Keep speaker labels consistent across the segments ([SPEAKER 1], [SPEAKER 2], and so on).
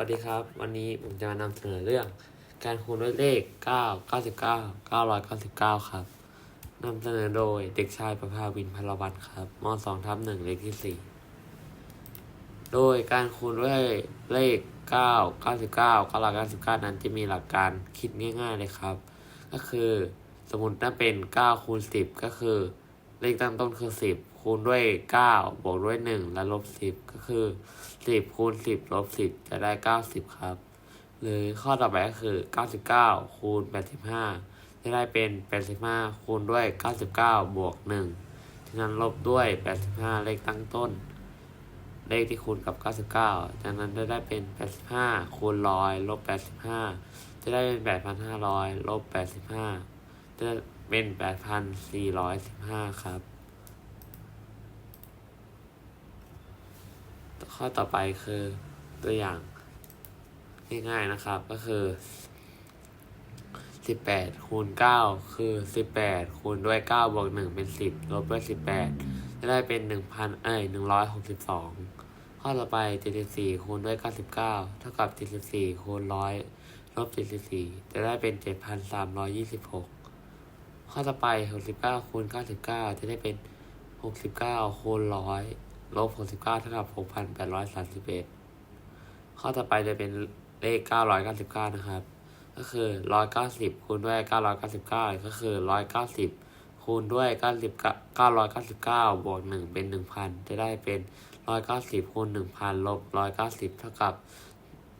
[SPEAKER 1] วัสดีครับ วันนี้ผมจะมานำเสนอเรื่อง การคูณด้วยเลข 9 99 999 ครับนำเสนอโดยเด็กชายประภาวินพลวัตครับม 2 ทับ1เลขที่ 4 โดยการคูณด้วยเลข 9 99 999 นั้นจะมีหลักการคิดง่าย ๆเลยครับ ก็คือสมมติถ้าเป็น 9 คูณ 10 ก็คือ เลขตั้งต้นคือ 10 คูณด้วย 9 บวกด้วย 1 และลบ 10 ก็คือ 10 คูณ 10 ลบ 10 จะได้ 90 ครับ หรือข้อต่อไปก็คือ 99 คูณ 85 จะได้เป็น 85 คูณด้วย 99 บวก1ฉะนั้นลบด้วย 85 เลขตั้งต้น เลขที่คูณกับ 99จากนั้นจะได้เป็น 85 คูณ 100 ลบ 85 จะได้เป็น 8,500 ลบ 85 จะเป็น8,415ครับ ข้อต่อไปคือตัวอย่างง่ายๆนะครับก็คือ18คูณ9คือ18คูณด้วย9บวก1เป็น10ลบด้วย18จะได้เป็น1,000เอ้ย162ข้อต่อไป74คูณด้วย99เท่ากับ74คูณ100ลบ74จะได้เป็น7,326 ข้อต่อไป 69คูณ99 จะได้เป็น 69คูณ100ลบ69เท่ากับ6,831 ข้อต่อไปจะเป็นเลข 999 นะครับ ก็คือ 190คูณด้วย 999 ก็คือ 190 คูณด้วย 90 999 บวก 1 เป็น 1,000 จะได้เป็น 190คูณ1,000ลบ190 เท่ากับ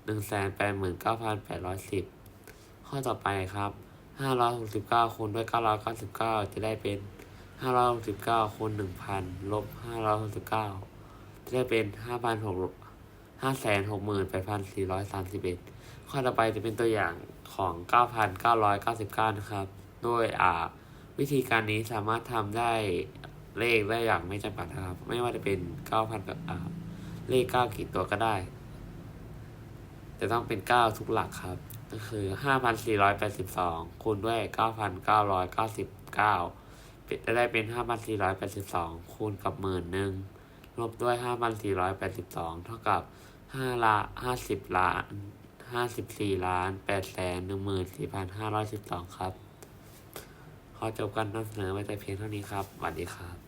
[SPEAKER 1] 189,810 ข้อต่อไปครับ 569คูณด้วย999จะได้เป็น569คูณ1,000ลบ569จะได้เป็น5,600 568,431ข้อต่อไปจะเป็นตัวอย่างของ9,999นะครับ โดยอ่าวิธีการนี้สามารถทำได้เลขได้อย่างไม่จำกัดนะครับ ไม่ว่าจะเป็น9,000กับอ่าเลข9กี่ตัวก็ได้จะต้องเป็น9ทุกหลักครับ ก็คือ5,482คูณด้วย9,999จะได้เป็น5,482คูณกับหมื่นหนึ่งลบด้วย5,482เท่ากับ5ละ50ล้าน54ล้าน8แสน14,512ครับ ขอจบการนำเสนอไว้แต่เพียงเท่านี้ครับสวัสดีครับ